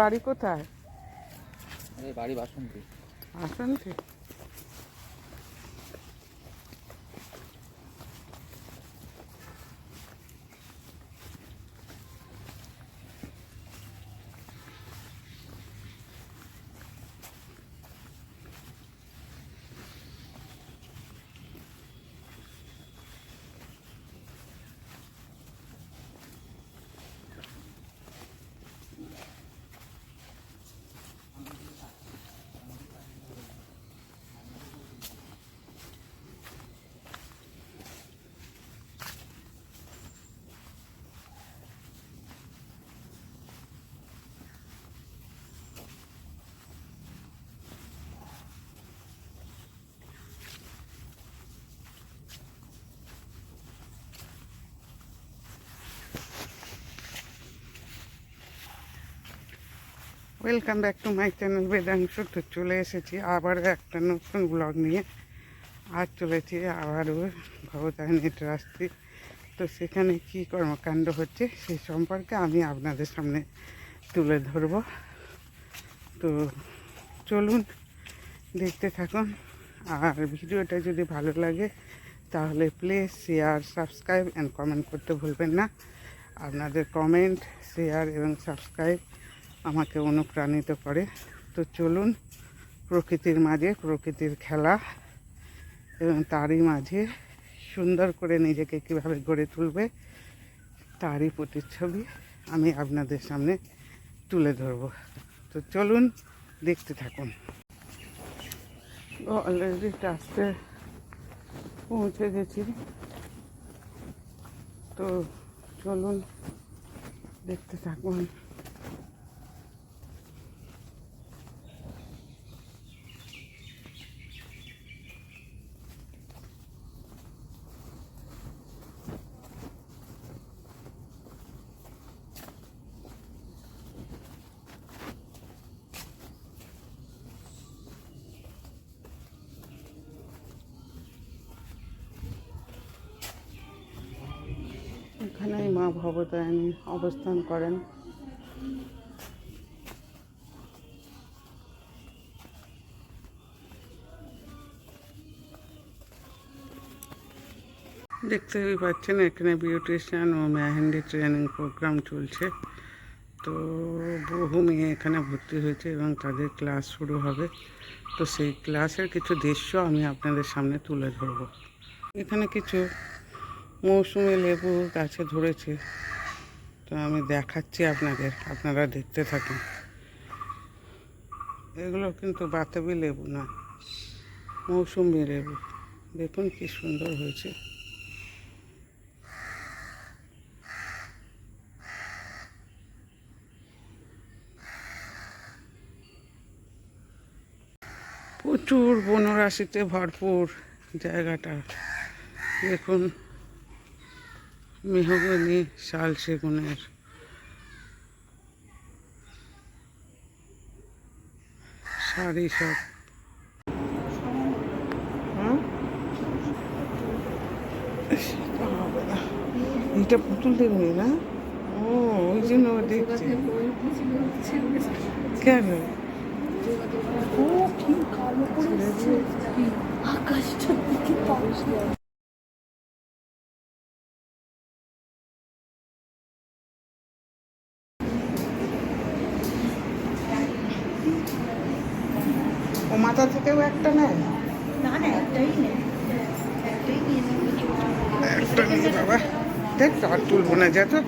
বাড়ি কোথায়? বাড়ি Basanti. আসন্তি welcome back to my channel বেদাংশ তো চলে এসেছি আবার একটা নতুন ব্লগ নিয়ে। আর চলেছি আবারও ভবতারিণী ট্রাস্টি তো সেখানে কি কর্মকাণ্ড হচ্ছে সেই সম্পর্কে আমি আপনাদের সামনে তুলে ধরব। তো চলুন, দেখতে থাকুন। আর ভিডিওটা যদি ভালো লাগে, তাহলে please share subscribe and comment করতে ভুলবেন না। আপনাদের কমেন্ট শেয়ার এবং সাবস্ক্রাইব আমাকে অনুপ্রাণিত করে। তো চলুন, প্রকৃতির মাঝে, প্রকৃতির খেলা, এবং তারই মাঝে সুন্দর করে নিজেকে কীভাবে গড়ে তুলবে, তারই প্রতিচ্ছবি আমি আপনাদের সামনে তুলে ধরব। তো চলুন, দেখতে থাকুন। অলরেডি টাস্টে পৌঁছে গেছি। তো চলুন, দেখতে থাকুন। ভবতারিণী অবস্থান করেন। দেখতেই পাচ্ছেন এখানে বিউটিশিয়ান ও মেহেন্দি ট্রেনিং প্রোগ্রাম চলছে। তো বহু মেয়ে এখানে ভর্তি হয়েছে এবং তাদের ক্লাস শুরু হবে। তো সেই ক্লাসের কিছু দৃশ্য আমি আপনাদের সামনে তুলে ধরবো। এখানে কিছু মৌসুমি লেবু গাছে ধরেছে। তো আমি দেখাচ্ছি আপনাদের, আপনারা দেখতে থাকুন। এগুলো কিন্তু বাতাবি লেবু না, মৌসুমি লেবু। দেখুন কি সুন্দর হয়েছে। প্রচুর বনরাশিতে ভরপুর জায়গাটা। দেখুন মেহগনি শাল সেগুনের। শাড়ি সব। হ্যাঁ? সেটা হবে না। পুতুল দেবে না? ও ওই জন্য দেখছে। কেন? ও কি কালো করেছে। আকাশটার মাথা থেকেও একটা নেয় না? না একটাই নেই একটাই নিয়ে একটা নিয়ে বাবা দেখ আর তুলবো না যা তো